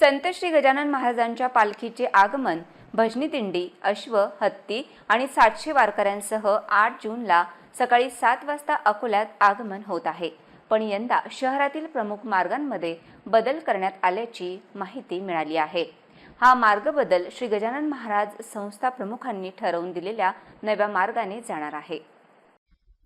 संत श्री गजानन महाराजांच्या पालखीचे आगमन भजनी दिंडी अश्व हत्ती आणि सातशे वारकऱ्यांसह आठ जूनला सकाळी सात वाजता अकोल्यात आगमन होत आहे. पण यंदा शहरातील प्रमुख मार्गांमध्ये बदल करण्यात आल्याची माहिती मिळाली आहे. हा मार्ग बदल श्री गजानन महाराज संस्था प्रमुखांनी ठरवून दिलेल्या नव्या मार्गाने जाणार आहे.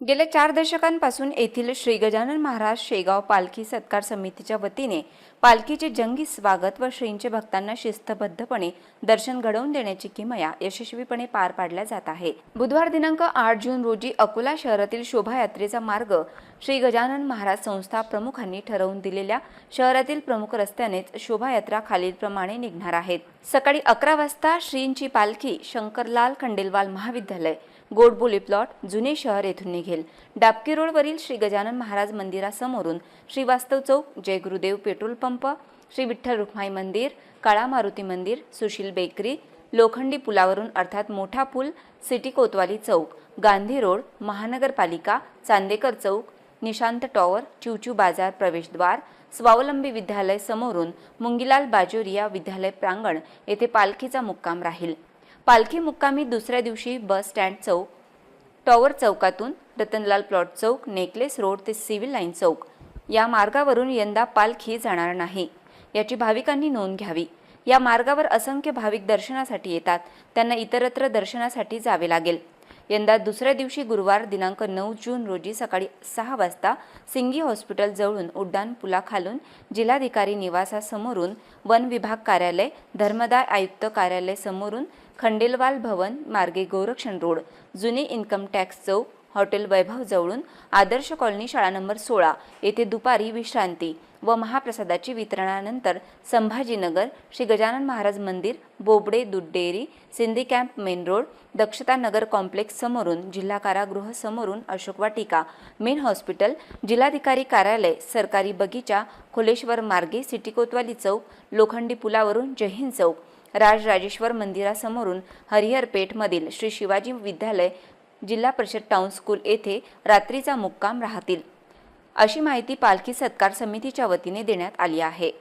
गेल्या चार दशकांपासून येथील श्री गजानन महाराज शेगाव पालखी सत्कार समितीच्या वतीने पालखीचे जंगी स्वागत व श्रींचे भक्तांना शिस्तबद्धपणे दर्शन घडवून देण्याची किमया यशस्वीपणे पार पाडल्या जात आहे. बुधवार दिनांक आठ जून रोजी अकोला शहरातील शोभायात्रेचा मार्ग श्री गजानन महाराज संस्था प्रमुखांनी ठरवून दिलेल्या शहरातील प्रमुख रस्त्यानेच शोभायात्रा खालीलप्रमाणे निघणार आहेत. सकाळी अकरा वाजता श्रींची पालखी शंकरलाल खंडेलवाल महाविद्यालय गोडबोली प्लॉट जुने शहर येथून निघेल. डाबकी रोडवरील श्री गजानन महाराज मंदिरासमोरून श्रीवास्तव चौक जय गुरुदेव पेट्रोल पंप श्री विठ्ठल रुक्माई मंदिर काळा मारुती मंदिर सुशील बेकरी लोखंडी पुलावरून अर्थात मोठा पूल सिटी कोतवाली चौक गांधी रोड महानगरपालिका चांदेकर चौक निशांत टॉवर चिवचू बाजार प्रवेशद्वार स्वावलंबी विद्यालय समोरून मुंगीलाल बाजोरिया विद्यालय प्रांगण येथे पालखीचा मुक्काम राहील. पालखी मुक्कामी दुसऱ्या दिवशी बस स्टँड चौक टॉवर चौकातून रतनलाल प्लॉट चौक नेकलेस रोड ते सिव्हिल लाईन चौक. या मार्गावरून यंदा पालखी जाणार नाही. याची भाविकांनी नोंद घ्यावी. या मार्गावर असंख्य भाविक दर्शनासाठी येतात. त्यांना इतरत्र दर्शनासाठी जावे लागेल. यंदा दुसऱ्या दिवशी गुरुवार दिनांक नऊ जून रोजी सकाळी सहा वाजता सिंगी हॉस्पिटल जवळून उड्डाण पुलाखालून जिल्हाधिकारी निवासासमोरून वन विभाग कार्यालय धर्मदाय आयुक्त कार्यालय समोरून खंडेलवाल भवन मार्गे गोरक्षण रोड जुने इन्कम टॅक्स चौक हॉटेल वैभव जवळून आदर्श कॉलनी शाळा नंबर सोळा येथे दुपारी विश्रांती व महाप्रसादाची वितरणानंतर संभाजीनगर श्री गजानन महाराज मंदिर बोबडे दूध dairy Sindhi camp main road Dakshata Nagar complex समोरून जिल्हा कारागृह समोरून अशोक वाटिका मेन हॉस्पिटल जिल्हाधिकारी कार्यालय सरकारी बगीचा खोलेश्वर मार्गे सिटी कोतवाली चौक लोखंडी पुलावरून जयहिंद चौक राजराजेश्वर मंदिरासमोरून हरिहरपेठमधील श्री शिवाजी विद्यालय जिल्हा परिषद टाउन स्कूल येथे रात्रीचा मुक्काम राहतील. अशी माहिती पालखी सत्कार समितीच्या वतीने देण्यात आली आहे.